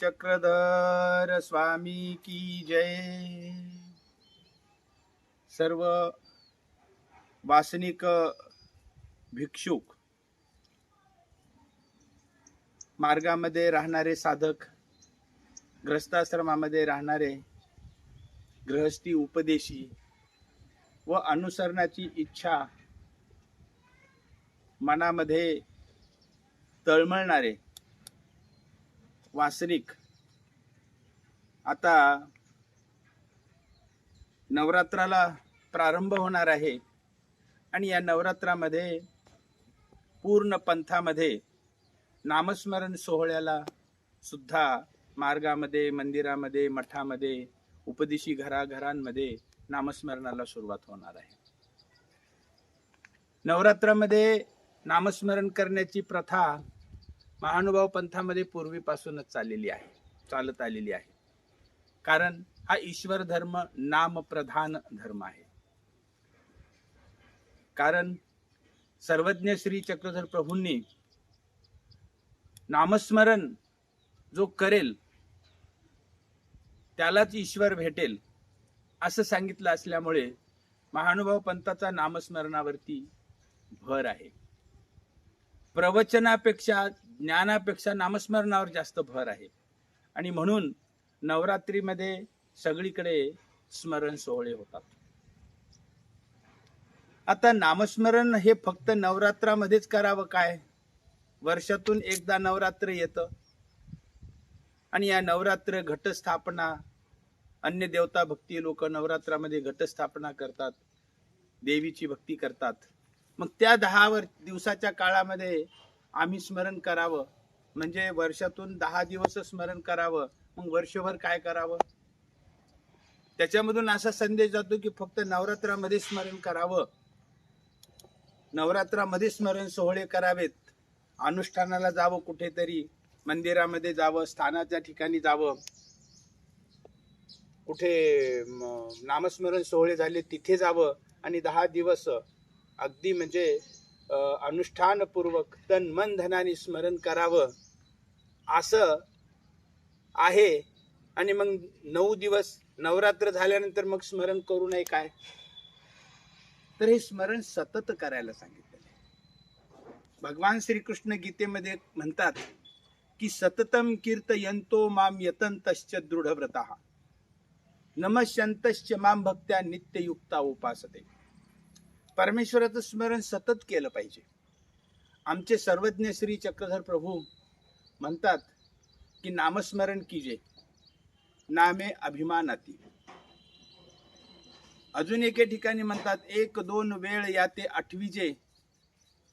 चक्रधर स्वामी की जय। सर्व वासनिक भिक्षुक मार्गामध्ये राहणारे साधक ग्रस्ताश्रमामध्ये राहणारे गृहस्थी उपदेशी व अनुसरणाची इच्छा मनामध्ये तळमळणारे वासनिक. आता नवरात्राला प्रारंभ होणार आहे आणि या नवरात्रामध्ये पूर्ण पंथामध्ये नामस्मरण सोहळ्याला सुद्धा मार्गामध्ये मंदिरामध्ये मठामध्ये उपदेशी घराघरांमध्ये नामस्मरणाला सुरुवात होणार आहे. नवरात्रामध्ये नामस्मरण करण्याची प्रथा महानुभाव पंथामध्ये पूर्वीपासूनच चाललेली आहे चालत आलेली आहे. कारण हा ईश्वर धर्म नामप्रधान धर्म आहे. कारण सर्वज्ञ श्री चक्रधर प्रभूंनी नामस्मरण जो करेल त्यालाच ईश्वर भेटेल असं सांगितलं असल्यामुळे महानुभाव पंथाचा नामस्मरणावरती भर आहे. प्रवचनापेक्षा ज्ञानापेक्षा नामस्मरणावर जास्त भर आहे. आणि म्हणून नवरात्रीमध्ये सगळीकडे स्मरण सोहळे होतात. आता नामस्मरण हे फक्त नवरात्रामध्येच करावं काय? वर्षातून एकदा नवरात्र येतं. आणि या नवरात्र घटस्थापना अन्य देवता भक्ती लोक नवरात्रामध्ये घटस्थापना करतात देवीची भक्ती करतात. मग त्या दहा वर दिवसाच्या काळामध्ये आम्ही स्मरण करावं. म्हणजे वर्षातून दहा दिवस स्मरण करावं. मग वर्षभर काय करावं? त्याच्यामधून असा संदेश जातो की फक्त नवरात्रामध्ये स्मरण करावं. नवरात्रामध्ये स्मरण सोहळे करावेत. अनुष्ठानाला जावं कुठेतरी. मंदिरामध्ये जावं स्थानाच्या ठिकाणी जावं. कुठे नामस्मरण सोहळे झाले तिथे जावं. आणि दहा दिवस अगदी म्हणजे अनुष्ठानपूर्वक तन मन धनाने स्मरण करावं. असं आहे. आणि मग नऊ दिवस नवरात्र झाल्यानंतर मग स्मरण करू नये काय? तर हे स्मरण सतत करायला सांगितलेलं आहे. भगवान श्रीकृष्ण गीतेमध्ये म्हणतात की सततम कीर्त यंतो माम यतंतश्च दृढव्रता. नमश्यंतश्च माम भक्त्या नित्ययुक्ता उपासते. परमेश्वराचं स्मरण सतत केलं पाहिजे. आमचे सर्वज्ञ श्री चक्रधर प्रभू म्हणतात की नामस्मरण कीजे नामे अभिमानाती. अजून एके ठिकाणी म्हणतात एक दोन वेळ या ते आठवीजे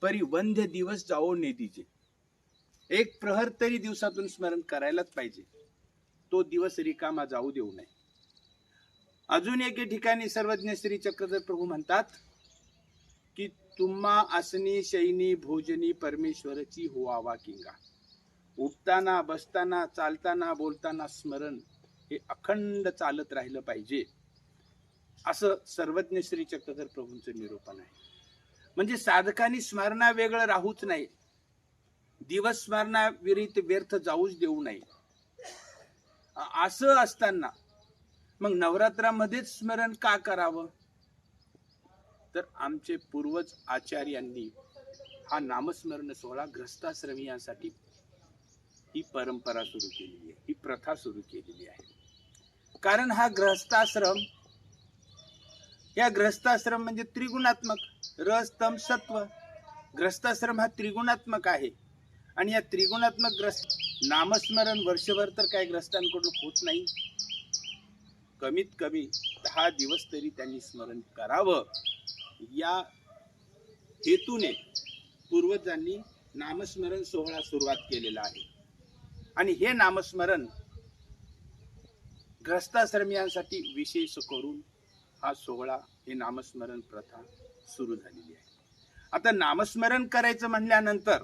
परी वंध्य दिवस जाओ नेदीजे. एक प्रहर तरी दिवसातून स्मरण करायलाच पाहिजे. तो दिवस रिकामा जाऊ देऊ नये. अजून एके ठिकाणी सर्वज्ञ श्री चक्रधर प्रभू म्हणतात तुम्हा आसनी शैनी भोजनी परमेश्वरची हो हुवावा किंगा. उठताना बसताना चालताना बोलताना स्मरण हे अखंड चालत राहिलं पाहिजे. असं सर्वज्ञ श्री चक्रधर प्रभूंचं निरूपण आहे. म्हणजे साधकांनी स्मरणा वेगळं राहूच नाही. दिवस स्मरणाविरित व्यर्थ जाऊच देऊ नये असं असताना मग नवरात्रामध्येच स्मरण का करावं? तर आमचे पूर्वज आचार्यांनी हा नामस्मरण सोहळा ग्रस्ताश्रमियांसाठी ही परंपरा सुरू केलेली आहे ही प्रथा सुरू केलेली आहे. कारण हा ग्रहस्थाश्रम या ग्रहस्थाश्रम म्हणजे त्रिगुणात्मक रस तम सत्व. ग्रस्ताश्रम हा त्रिगुणात्मक आहे. आणि या त्रिगुणात्मक ग्रस्त नामस्मरण वर्षभर तर काय ग्रस्तांकडून होत नाही. कमीत कमी दहा दिवस तरी त्यांनी स्मरण करावं. या हेतूने पूर्वजांनी नामस्मरण सोहळा सुरुवात केलेला आहे. आणि हे नामस्मरण ग्रस्ताश्रमियांसाठी विशेष करून हा सोहळा हे नामस्मरण प्रथा सुरू झालेली आहे. आता नामस्मरण करायचं म्हणल्यानंतर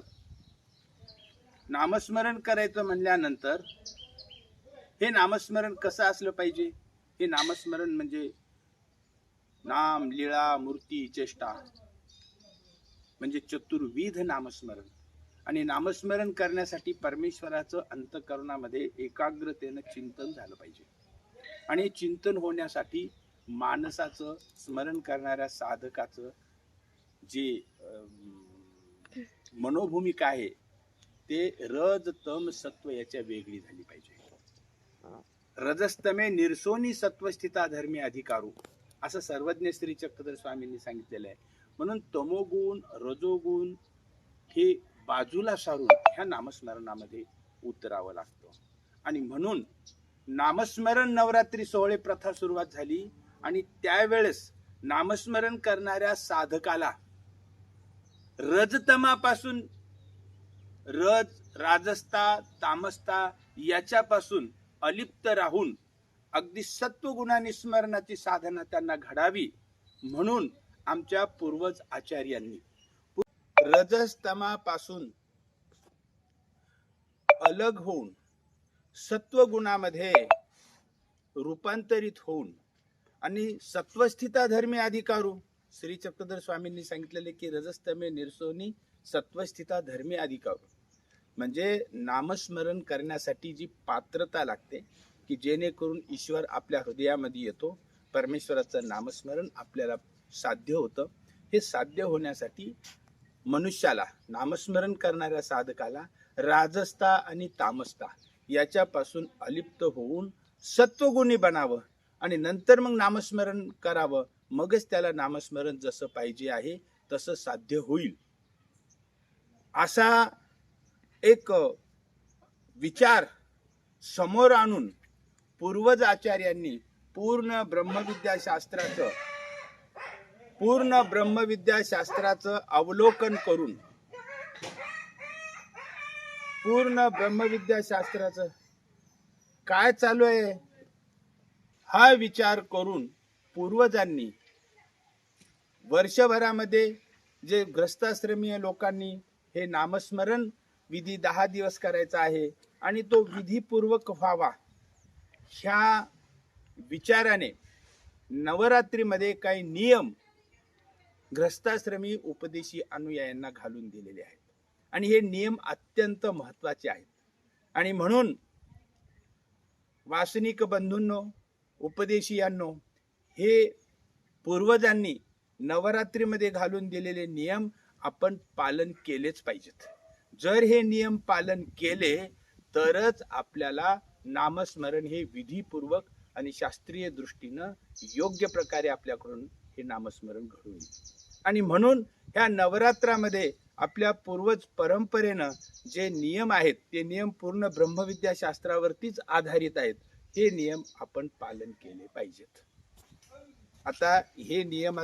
नामस्मरण करायचं म्हणल्यानंतर हे नामस्मरण कसं असलं पाहिजे? हे नामस्मरण म्हणजे नाम लीळा मूर्ती चेष्टा. म्हणजे चतुर्विध नामस्मरण. आणि नामस्मरण करण्यासाठी परमेश्वराचं अंतकरणामध्ये एकाग्रतेनं चिंतन झालं पाहिजे. आणि चिंतन होण्यासाठी माणसाचं स्मरण करणाऱ्या साधकाचं जे मनोभूमिका आहे ते रज तम सत्व याच्या वेगळी झाली पाहिजे. रजस्तमे निर्सोनी सत्वस्थिता धर्मी अधिकारू. असं सर्वज्ञ श्री चक्रधर स्वामींनी सांगितलेलं आहे. म्हणून तमोगुण रजोगुण हे बाजूला सारून ह्या नामस्मरणामध्ये उतरावं लागतं. आणि म्हणून नामस्मरण नवरात्री सोहळे प्रथा सुरुवात झाली आणि त्यावेळेस नामस्मरण करणाऱ्या साधकाला रजतमापासून रज राजस्ता तामस्ता याच्यापासून अलिप्त राहून अगदी सत्वगुणाने स्मरणाची साधना त्यांना घडावी म्हणून आमच्या पूर्वज आचार्यांनी. रजस्तमापासून अलग होऊन सत्वगुणामध्ये रूपांतरित होऊन आणि सत्वस्थिता धर्मी अधिकारू श्री चक्रधर स्वामींनी सांगितलेले की रजस्तमे निर्सोनी सत्वस्थिता धर्मी अधिकारू. म्हणजे नामस्मरण करण्यासाठी जी पात्रता लागते की जेणेकरून ईश्वर आपल्या हृदयामध्ये येतो परमेश्वराचं नामस्मरण आपल्याला साध्य होतं. हे साध्य होण्यासाठी मनुष्याला नामस्मरण करणाऱ्या साधकाला राजस्ता आणि तामस्ता याच्यापासून अलिप्त होऊन सत्वगुणी बनावं आणि नंतर मग नामस्मरण करावं. मगच त्याला नामस्मरण जसं पाहिजे आहे तसं साध्य होईल. असा एक विचार समोर आणून पूर्वज आचार्यांनी पूर्ण ब्रह्मविद्याशास्त्राचं पूर्ण ब्रह्मविद्याशास्त्राचं अवलोकन करून पूर्ण ब्रह्मविद्याशास्त्राचं काय चालू आहे? हा विचार करून पूर्वजांनी वर्षभरामध्ये जे ग्रस्ताश्रमीय लोकांनी हे नामस्मरण विधी दहा दिवस करायचा आहे आणि तो विधीपूर्वक व्हावा. ह्या विचाराने नवरात्रीमध्ये काही नियम ग्रस्ताश्रमी उपदेशी अनुयायांना घालून दिलेले आहेत. आणि हे नियम अत्यंत महत्त्वाचे आहेत. आणि म्हणून वासनिक बंधूंनो उपदेशीयांनो हे पूर्वजांनी नवरात्रीमध्ये घालून दिलेले नियम आपण पालन केलेच पाहिजेत. जर हे नियम पालन केले तरच आपल्याला नामस्मरण हे विधीपूर्वक आणि शास्त्रीय दृष्टीनं योग्य प्रकारे आपल्याकडून हे नामस्मरण घडून येईल. आणि म्हणून ह्या नवरात्रामध्ये आपल्या पूर्वज परंपरेनं जे नियम आहेत ते नियम पूर्ण ब्रह्मविद्याशास्त्रावरतीच आधारित आहेत हे नियम आपण पालन केले पाहिजेत. आता हे नियम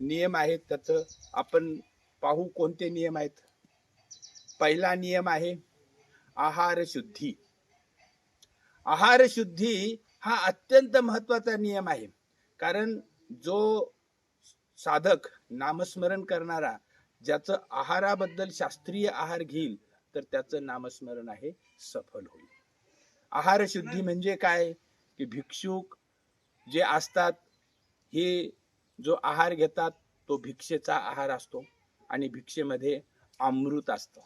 नियम आहेत त्याचं आपण पाहू कोणते नियम आहेत? पहिला नियम आहे आहार शुद्धी आहार शुद्धी हा अत्यंत महत्त्वाचा नियम आहे. कारण जो साधक नामस्मरण करणारा ज्याचं आहाराबद्दल शास्त्रीय आहार घेईल तर त्याचं नामस्मरण आहे सफल होईल. आहार शुद्धी म्हणजे काय? की भिक्षुक जे असतात हे जो आहार घेतात तो भिक्षेचा आहार असतो आणि भिक्षेमध्ये अमृत असतं.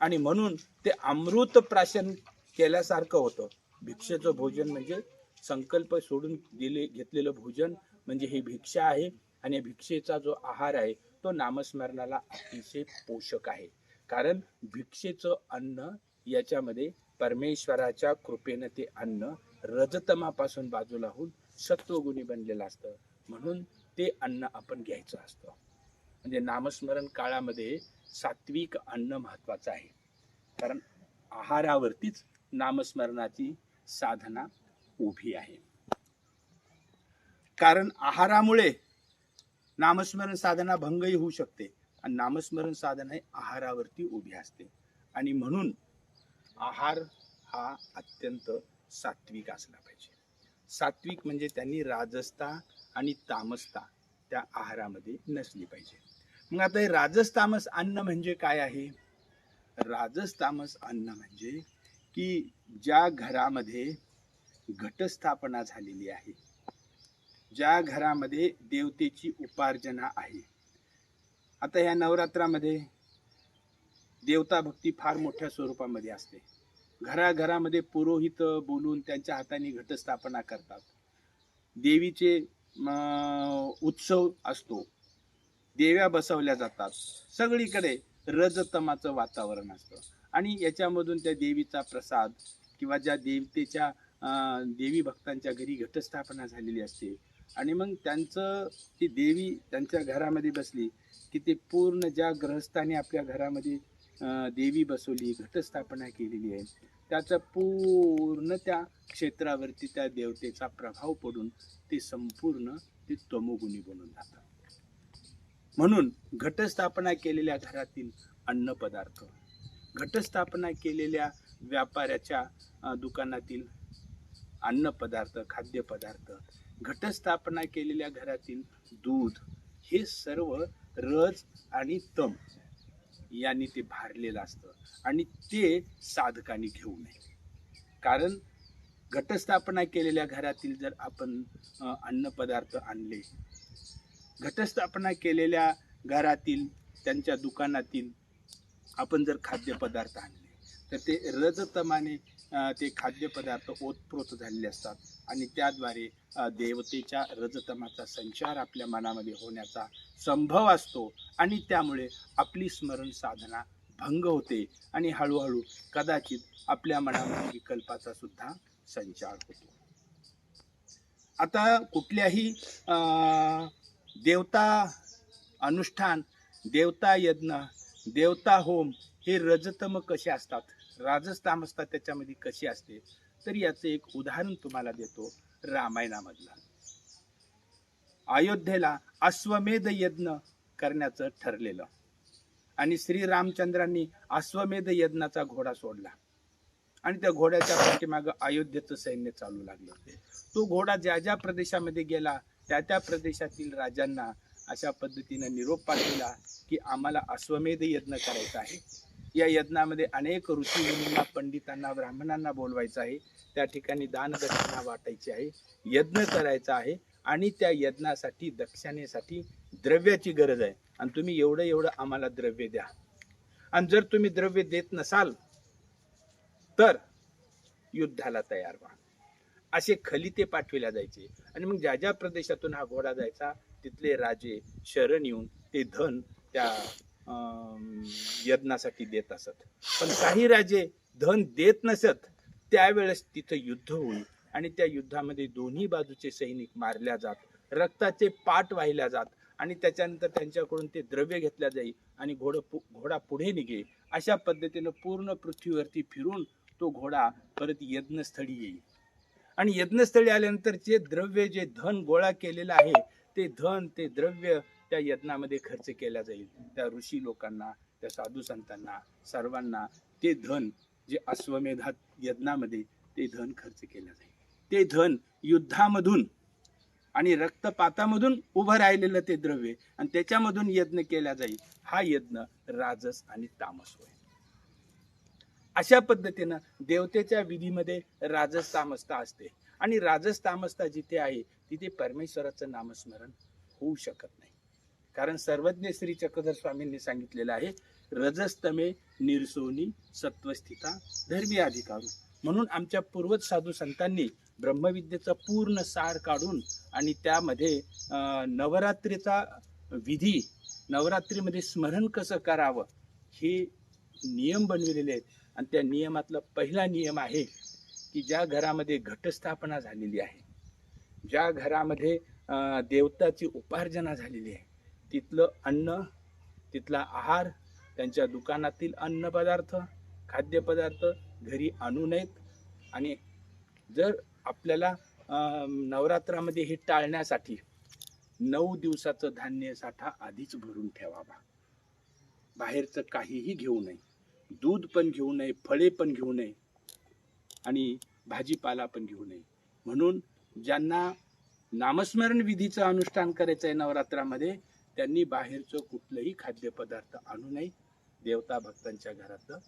आणि म्हणून ते अमृत प्राशन केल्यासारखं होतं. भिक्षेचं भोजन म्हणजे संकल्प सोडून दिले घेतलेलं भोजन म्हणजे ही भिक्षा आहे आणि भिक्षेचा जो आहार आहे तो नामस्मरणाला अतिशय पोषक आहे. कारण भिक्षेचं अन्न याच्यामध्ये परमेश्वराच्या कृपेनं ते अन्न रजतमापासून बाजूला होऊन सत्वगुणी बनलेलं असतं. म्हणून ते अन्न आपण घ्यायचं असतं. म्हणजे नामस्मरण काळामध्ये सात्विक अन्न महत्वाचं आहे. कारण आहारावरतीच नामस्मरणाची साधना उभी आहे. कारण आहारामुळे नामस्मरण साधना भंगही होऊ शकते आणि नामस्मरण साधना हे आहारावरती उभी असते. आणि म्हणून आहार हा अत्यंत सात्विक असला पाहिजे. सात्विक म्हणजे त्यांनी राजसता आणि तामसता त्या आहारामध्ये नसली पाहिजे. मग आता हे राजस तामस अन्न म्हणजे काय आहे? राजस तामस अन्न म्हणजे की ज्या घरामध्ये घटस्थापना झालेली आहे ज्या घरामध्ये देवतेची उपार्जना आहे. आता ह्या नवरात्रामध्ये देवता भक्ती फार मोठ्या स्वरूपामध्ये असते. घराघरामध्ये पुरोहित बोलून त्यांच्या हाताने घटस्थापना करतात. देवीचे उत्सव असतो. देव्या बसवल्या जातात. सगळीकडे रजतमाचं वातावरण असतं. आणि याच्यामधून त्या देवीचा प्रसाद किंवा ज्या देवतेच्या देवी भक्तांच्या घरी घटस्थापना झालेली असते. आणि मग त्यांचं ती देवी त्यांच्या घरामध्ये बसली की ते पूर्ण ज्या ग्रहस्थाने आपल्या घरामध्ये देवी बसवली घटस्थापना केलेली आहे. त्याचं पूर्ण त्या क्षेत्रावरती त्या देवतेचा प्रभाव पडून ते संपूर्ण ते तमोगुणी बनून जातात. म्हणून घटस्थापना केलेल्या घरातील अन्नपदार्थ घटस्थापना केलेल्या व्यापाऱ्याच्या दुकानातील अन्नपदार्थ खाद्यपदार्थ घटस्थापना केलेल्या घरातील दूध हे सर्व रज आणि तम यांनी ते भारलेलं असतं आणि ते साधकाने घेऊ नये. कारण घटस्थापना केलेल्या घरातील जर आपण अन्नपदार्थ आणले घटस्थापना केलेल्या घरातील त्यांच्या दुकानातील आपण जर खाद्यपदार्थ आणले तर ते रजतमाने ते खाद्यपदार्थ ओतप्रोत झालेले असतात आणि त्याद्वारे देवतेच्या रजतमाचा संचार आपल्या मनामध्ये होण्याचा संभव असतो आणि त्यामुळे आपली स्मरण साधना भंग होते आणि हळूहळू कदाचित आपल्या मनामध्ये विकल्पाचा सुद्धा संचार होतो. आता कुठल्याही देवता अनुष्ठान देवता यज्ञ देवता होम हे रजतम कसे असतात? राजस्थाम असतात त्याच्यामध्ये कशी असते? तर याचं एक उदाहरण तुम्हाला देतो रामायणामधलं. अयोध्येला अश्वमेध यज्ञ करण्याचं ठरलेलं. आणि श्री रामचंद्रांनी अश्वमेध यज्ञाचा घोडा सोडला. आणि त्या घोड्याच्या पाठीमागं अयोध्येचं सैन्य चालू लागलं तो घोडा ज्या ज्या प्रदेशामध्ये गेला त्या त्या प्रदेशातील राजांना अशा पद्धतीनं निरोप पाठवला की आम्हाला अश्वमेध यज्ञ करायचा आहे. या यज्ञामध्ये अनेक ऋषीमुनींना पंडितांना ब्राह्मणांना बोलवायचं आहे. त्या ठिकाणी दानदक्षिणा वाटायची आहे. यज्ञ करायचा आहे आणि त्या यज्ञासाठी दक्षिणेसाठी द्रव्याची गरज आहे. आणि तुम्ही एवढं एवढं आम्हाला द्रव्य द्या. आणि जर तुम्ही द्रव्य देत नसाल तर युद्धाला तयार व्हा. असे खलिते पाठविल्या जायचे. आणि मग ज्या ज्या प्रदेशातून हा घोडा जायचा तिथले राजे शरण येऊन ते धन त्या अं, यज्ञासाठी देत असत. पण काही राजे धन देत नसत त्यावेळेस तिथं युद्ध होईल आणि त्या युद्धामध्ये दोन्ही बाजूचे सैनिक मारल्या जात रक्ताचे पाठ वाहिल्या जात आणि त्याच्यानंतर त्यांच्याकडून ते द्रव्य घेतल्या जाईल आणि घोड घोडा पुढे निघे. अशा पद्धतीनं पूर्ण पृथ्वीवरती फिरून तो घोडा परत यज्ञस्थळी येईल. आणि यज्ञस्थळी आल्यानंतर जे द्रव्य जे धन गोळा केलेलं आहे ते धन ते द्रव्य त्या यज्ञामध्ये खर्च केला जाईल. त्या ऋषी लोकांना त्या साधू संतांना सर्वांना ते धन जे अश्वमेधात यज्ञामध्ये ते धन खर्च केलं जाईल. ते धन युद्धामधून आणि रक्तपातामधून उभं राहिलेलं ते द्रव्य आणि त्याच्यामधून यज्ञ केला जाईल. हा यज्ञ राजस आणि तामस होय. अशा पद्धतीनं देवतेच्या विधीमध्ये राजस तामसता असते आणि राजस्तामस्ता जिथे आहे तिथे परमेश्वराचं नामस्मरण होऊ शकत नाही. कारण सर्वज्ञ श्री चक्रधर स्वामींनी सांगितलेलं आहे रजस्तमे निर्सोनी सत्वस्थिता धर्मी अधिकारू म्हणून आमच्या पूर्वज साधू संतांनी ब्रह्मविद्येचा पूर्ण सार काढून आणि त्यामध्ये नवरात्रीचा विधी नवरात्रीमध्ये स्मरण कसं करावं हे नियम बनविलेले आहेत. आणि त्या नियमातला पहिला नियम आहे की ज्या घरामध्ये घटस्थापना झालेली आहे ज्या घरामध्ये देवताची उपार्जना झालेली आहे तिथलं अन्न तिथला आहार त्यांच्या दुकानातील अन्नपदार्थ खाद्यपदार्थ घरी आणू नयेत आणि जर आपल्याला नवरात्रामध्ये हे टाळण्यासाठी नऊ दिवसाचं धान्य साठा आधीच भरून ठेवावा. बाहेरचं काहीही घेऊ नये. दूध पण घेऊ नये फळे पण घेऊ नये. आणि भाजीपाला पण घेऊ नये. म्हणून ज्यांना नामस्मरण विधीचं अनुष्ठान करायचं आहे नवरात्रामध्ये त्यांनी बाहेरचं कुठलंही खाद्यपदार्थ आणू नये. देवता भक्तांच्या घरातलं.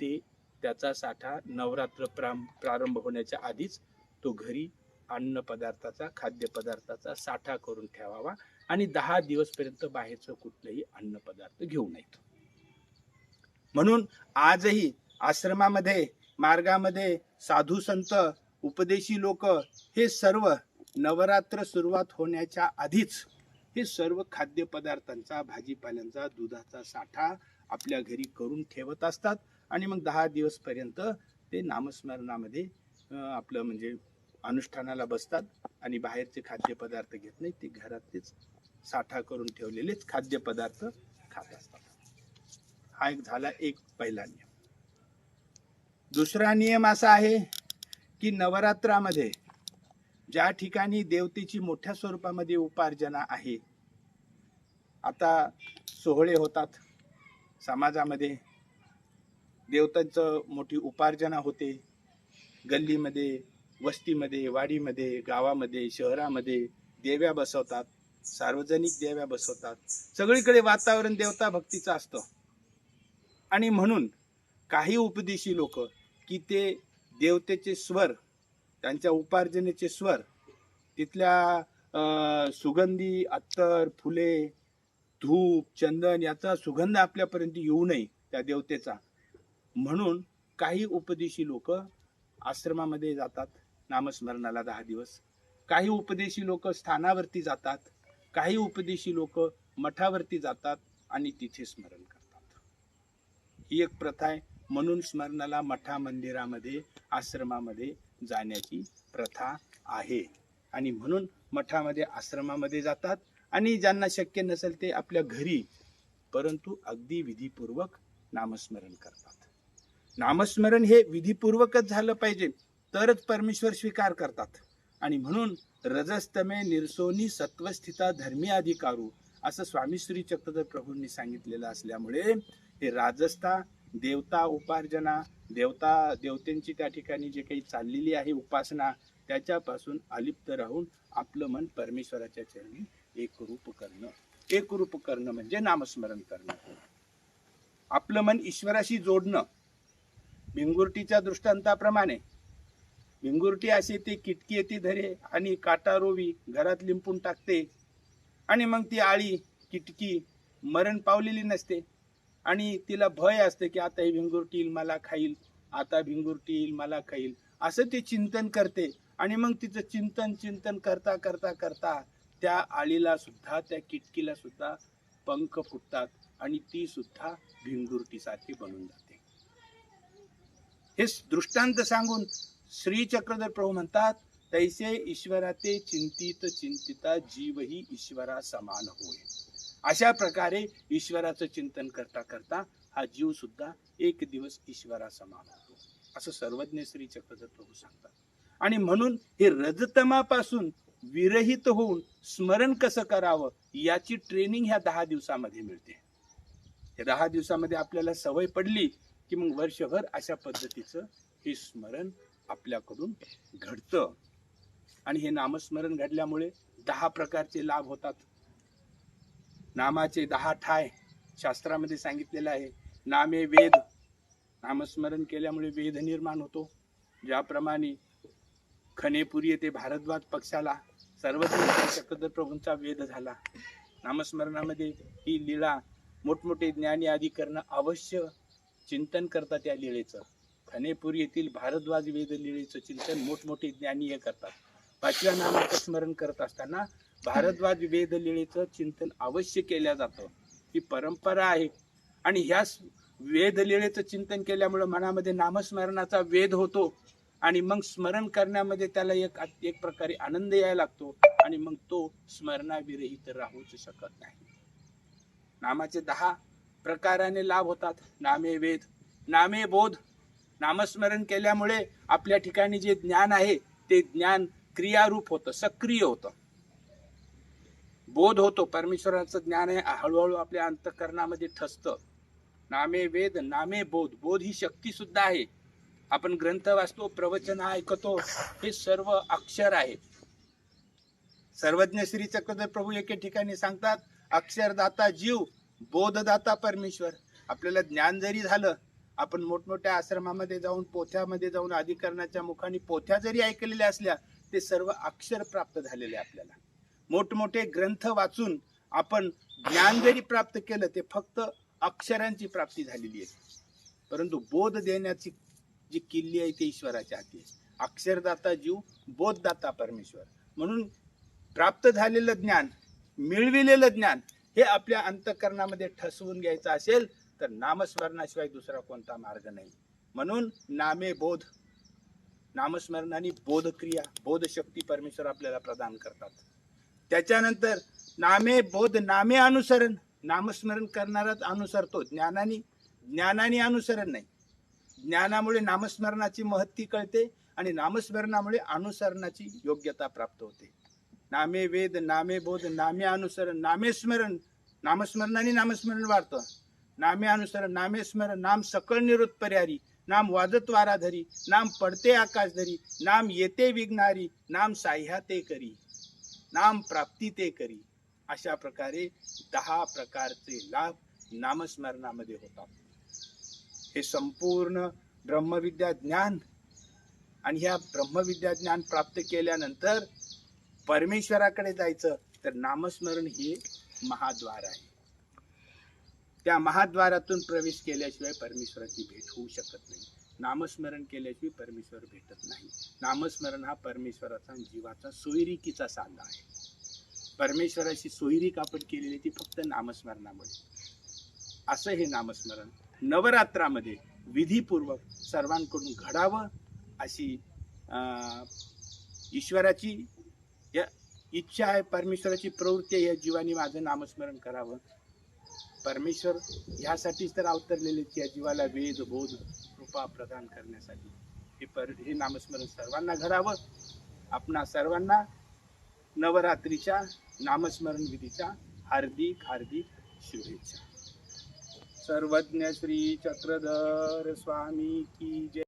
ते त्याचा साठा नवरात्र प्राम प्रारंभ होण्याच्या आधीच तो घरी अन्न पदार्थाचा खाद्यपदार्थाचा साठा करून ठेवावा आणि दहा दिवसपर्यंत बाहेरचं कुठलंही अन्न पदार्थ घेऊ नयेत. म्हणून आजही आश्रमामध्ये मार्गामध्ये साधू संत उपदेशी लोक हे सर्व नवरात्र सुरुवात होण्याच्या आधीच हे सर्व खाद्यपदार्थांचा भाजीपाल्यांचा दुधाचा साठा आपल्या घरी करून ठेवत असतात. आणि मग दहा दिवसपर्यंत ते नामस्मरणामध्ये आपलं म्हणजे अनुष्ठानाला बसतात आणि बाहेरचे खाद्यपदार्थ घेत नाही ते घरातलेच साठा करून ठेवलेलेच खाद्यपदार्थ खात असतात. हा एक झाला एक पहिला नियम. दुसरा नियम असा आहे की नवरात्रामध्ये ज्या ठिकाणी देवतेची मोठ्या स्वरूपामध्ये उपार्जना आहे आता सोहळे होतात समाजामध्ये. देवतांचं मोठी उपार्जना होते. गल्लीमध्ये वस्तीमध्ये वाडीमध्ये गावामध्ये शहरामध्ये देव्या बसवतात सार्वजनिक देव्या बसवतात. सगळीकडे वातावरण देवता भक्तीचं असतं. आणि म्हणून काही उपदेशी लोक की ते देवतेचे स्वर त्यांच्या उपार्जनेचे स्वर तिथल्या अं, सुगंधी अत्तर फुले धूप चंदन याचा सुगंध आपल्यापर्यंत येऊ नये त्या देवतेचा. म्हणून काही उपदेशी लोक आश्रमामध्ये जातात नामस्मरणाला दहा दिवस. काही उपदेशी लोक स्थानावरती जातात काही उपदेशी लोक मठावरती जातात आणि तिथे स्मरण करतात. ही एक प्रथा आहे. म्हणून स्मरणाला मठा मंदिरामध्ये आश्रमामध्ये जाण्याची प्रथा आहे. आणि म्हणून मठामध्ये आश्रमामध्ये जातात. आणि ज्यांना शक्य नसेल ते आपल्या घरी परंतु अगदी विधीपूर्वक नामस्मरण करतात. नामस्मरण हे विधीपूर्वकच झालं पाहिजे तरच परमेश्वर स्वीकार करतात. आणि म्हणून रजस्तमे निरसोनी सत्वस्थिता धर्मी अधिकारू असं स्वामी श्री चक्रधर प्रभूंनी सांगितलेलं असल्यामुळे हे राजस्था देवता उपार्जना देवता देवतेंची त्या ठिकाणी जे काही चाललेली आहे उपासना त्याच्यापासून अलिप्त राहून आपलं मन परमेश्वराच्या चरणी एकरूप करणं. एकरूप करणं म्हणजे नामस्मरण करणं. आपलं मन ईश्वराशी जोडणं. भिंगुर्टीच्या दृष्टांताप्रमाणे. भिंगुर्टी असे ती किटकी येते धरे आणि काटा रोवी घरात लिंपून टाकते. आणि मग ती आळी किटकी मरण पावलेली नसते. आणि तिला भय असते की आता ही भिंगुरटी येईल मला खाईल आता भिंगुरटी येईल मला खाईल. असं ती चिंतन करते. आणि मग तिचं चिंतन चिंतन करता करता करता त्या आळीला सुद्धा त्या किटकीला सुद्धा पंख फुटतात आणि ती सुद्धा भिंगुरटीसारखी बनून जाते. हे दृष्टांत सांगून श्री चक्रधर प्रभू म्हणतात तैसे ईश्वराते चिंतित चिंतिता जीवही ईश्वरा समान होय. अशा प्रकारे ईश्वराचं चिंतन करता करता हा जीव सुद्धा एक दिवस ईश्वरासमान होतो असं सर्वज्ञ श्री चक्रधर प्रभू सांगतात. आणि म्हणून हे रजतमापासून विरहित होऊन स्मरण कसं करावं याची ट्रेनिंग ह्या दहा दिवसामध्ये मिळते. हे दहा दिवसामध्ये आपल्याला सवय पडली की मग वर्षभर अशा पद्धतीचं हे स्मरण आपल्याकडून घडतं. आणि हे नामस्मरण घडल्यामुळे दहा प्रकारचे लाभ होतात. नामाचे दहा ठाय शास्त्रामध्ये सांगितलेलं आहे. नामे वेद. नामस्मरण केल्यामुळे वेद निर्माण होतो. ज्याप्रमाणे खनेपुरी येथे भारद्वाज पक्षाला सर्वत्र चक्रधर प्रभूंचा वेद झाला. नामस्मरणामध्ये ही लीळा मोठमोठे ज्ञानी आदी करणं अवश्य चिंतन करतात या लीळेचं. खनेपुरी येथील भारद्वाज वेद लीळेचं चिंतन मोठमोठे ज्ञानी हे करतात. पाचव्या नामाचं स्मरण करत असताना भारतवाद वेद लीळेचं चिंतन अवश्य केल्या जातं. ही परंपरा आहे. आणि ह्या वेद लीळेचं चिंतन केल्यामुळे मनामध्ये नामस्मरणाचा वेद होतो. आणि मग स्मरण करण्यामध्ये त्याला एक एक प्रकारे आनंद यायला लागतो. आणि मग तो स्मरणाविरहित राहूच शकत नाही. नामाचे दहा प्रकाराने लाभ होतात. नामे वेद नामे बोध. नामस्मरण केल्यामुळे आपल्या ठिकाणी जे ज्ञान आहे ते ज्ञान क्रियारूप होतं सक्रिय होतं. बोध होतो परमेश्वराचं ज्ञान आहे हळूहळू आपल्या अंतकरणामध्ये ठसतं. नामे वेद नामे बोध बोध ही शक्ती सुद्धा आहे. आपण ग्रंथ वाचतो प्रवचन ऐकतो हे सर्व अक्षर आहे. सर्वज्ञ श्री चक्रधर प्रभू एके ठिकाणी सांगतात अक्षरदाता जीव बोधदाता परमेश्वर. आपल्याला ज्ञान जरी झालं आपण मोठमोठ्या आश्रमामध्ये जाऊन पोथ्यामध्ये जाऊन अधिकरणाच्या मुखाने पोथ्या जरी ऐकलेल्या असल्या ते सर्व अक्षर प्राप्त झालेले आपल्याला. मोठमोठे ग्रंथ वाचून आपण ज्ञान जरी प्राप्त केलं ते फक्त अक्षरांची प्राप्ती झालेली आहे. परंतु बोध देण्याची जी किल्ली आहे ती ईश्वराच्या हाती आहे. अक्षरदाता जीव बोधदाता परमेश्वर. म्हणून प्राप्त झालेलं ज्ञान मिळविलेलं ज्ञान हे आपल्या अंतकरणामध्ये ठसवून घ्यायचं असेल तर नामस्मरणाशिवाय दुसरा कोणता मार्ग नाही. म्हणून नामे बोध. नामस्मरण आणि बोधक्रिया बोधशक्ती परमेश्वर आपल्याला प्रदान करतात. त्याच्यानंतर नामे बोध नामे अनुसरण. नामस्मरण करणाराच अनुसरतो. ज्ञानाने ज्ञानाने अनुसरण नाही. ज्ञानामुळे नामस्मरणाची महत्ती कळते आणि नामस्मरणामुळे अनुसरणाची योग्यता प्राप्त होते. नामे वेद नामे बोध नामे अनुसरण नामे स्मरण. नामस्मरणाने नामस्मरण वाढतं. नामे अनुसरण नामे स्मरण नाम सकळ निरुत्पर्यारी नाम वाजत वाराधरी नाम पडते आकाशधरी नाम येते विघ्नारी नाम साह्या ते करी. नाम प्राप्ती ते करी. अशा प्रकारे दहा प्रकारचे लाभ नामस्मरणामध्ये होतात. हे संपूर्ण ब्रह्मविद्या ज्ञान आणि ह्या ब्रह्मविद्या ज्ञान प्राप्त केल्यानंतर परमेश्वराकडे जायचं तर नामस्मरण हे महाद्वार आहे. त्या महाद्वारातून प्रवेश केल्याशिवाय परमेश्वराची भेट होऊ शकत नाही. नामस्मरण केल्याशिवाय परमेश्वर भेटत नाही. नामस्मरण हा परमेश्वराचा जीवाचा सोयरिकीचा सांगा आहे. परमेश्वराची सोयरीक आपण केलेली ती फक्त नामस्मरणामुळे. असं हे नामस्मरण नवरात्रामध्ये विधीपूर्वक सर्वांकडून घडावं अशी अं, ईश्वराची या इच्छा आहे परमेश्वराची प्रवृत्ती या जीवाने माझं नामस्मरण करावं. परमेश्वर ह्यासाठीच तर अवतरलेले त्या जीवाला वेद बोध कृपा प्रदान करण्यासाठी. हे पर हे नामस्मरण सर्वांना घडावं. आपणा सर्वांना नवरात्रीच्या नामस्मरण विधीच्या हार्दिक हार्दिक शुभेच्छा. सर्वज्ञ श्री चक्रधर स्वामी की जय.